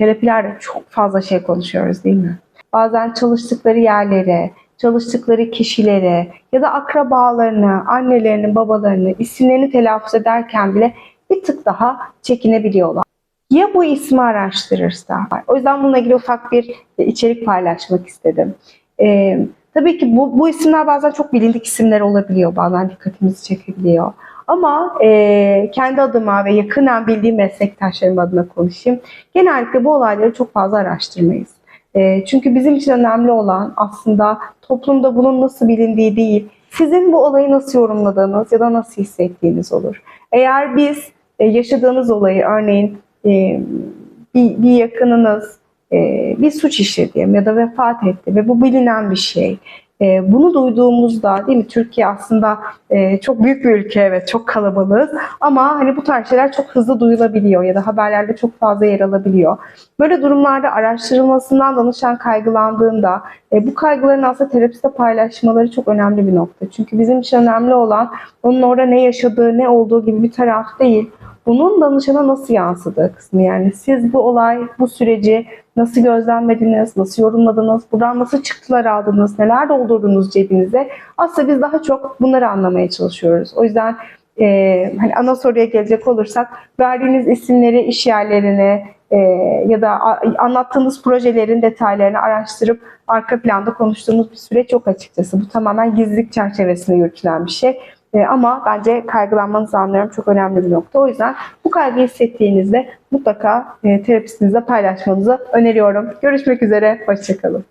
terapilerde çok fazla şey konuşuyoruz değil mi? Bazen çalıştıkları yerlere, çalıştıkları kişilere ya da akrabalarını, annelerini, babalarını, isimlerini telaffuz ederken bile bir tık daha çekinebiliyorlar. Ya bu ismi araştırırsa? O yüzden bununla ilgili ufak bir içerik paylaşmak istedim. Ee, tabii ki bu, bu isimler bazen çok bilindik isimler olabiliyor. Bazen dikkatimizi çekebiliyor. Ama e, kendi adıma ve yakından bildiğim meslektaşlarım adına konuşayım. Genellikle bu olayları çok fazla araştırmayız. E, çünkü bizim için önemli olan aslında toplumda bunun nasıl bilindiği değil, sizin bu olayı nasıl yorumladığınız ya da nasıl hissettiğiniz olur. Eğer biz e, yaşadığınız olayı örneğin e, bir, bir yakınınız e, bir suç işledi ya da vefat etti ve bu bilinen bir şey. E, bunu duyduğumuzda değil mi Türkiye aslında e, çok büyük bir ülke evet çok kalabalığız ama hani bu tarz şeyler çok hızlı duyulabiliyor ya da haberlerde çok fazla yer alabiliyor. Böyle durumlarda araştırılmasından danışan kaygılandığında e, bu kaygıların aslında terapiste paylaşmaları çok önemli bir nokta. Çünkü bizim için önemli olan onun orada ne yaşadığı, ne olduğu gibi bir taraf değil. Bunun danışana nasıl yansıdığı kısmı. Yani siz bu olay, bu süreci nasıl gözlemlediniz, nasıl yorumladınız, buradan nasıl çıktılar aldınız, neler doldurdunuz cebinize. Aslında biz daha çok bunları anlamaya çalışıyoruz. O yüzden e, hani ana soruya gelecek olursak verdiğiniz isimleri, iş yerlerini e, ya da a- anlattığınız projelerin detaylarını araştırıp arka planda konuştuğumuz bir süreç yok açıkçası. Bu tamamen gizlilik çerçevesinde yürütülen bir şey. E, ama bence kaygılanmanızı anlıyorum. Çok önemli bir nokta. O yüzden bu kaygıyı hissettiğinizde mutlaka e, terapistinizle paylaşmanızı öneriyorum. Görüşmek üzere. Hoşçakalın.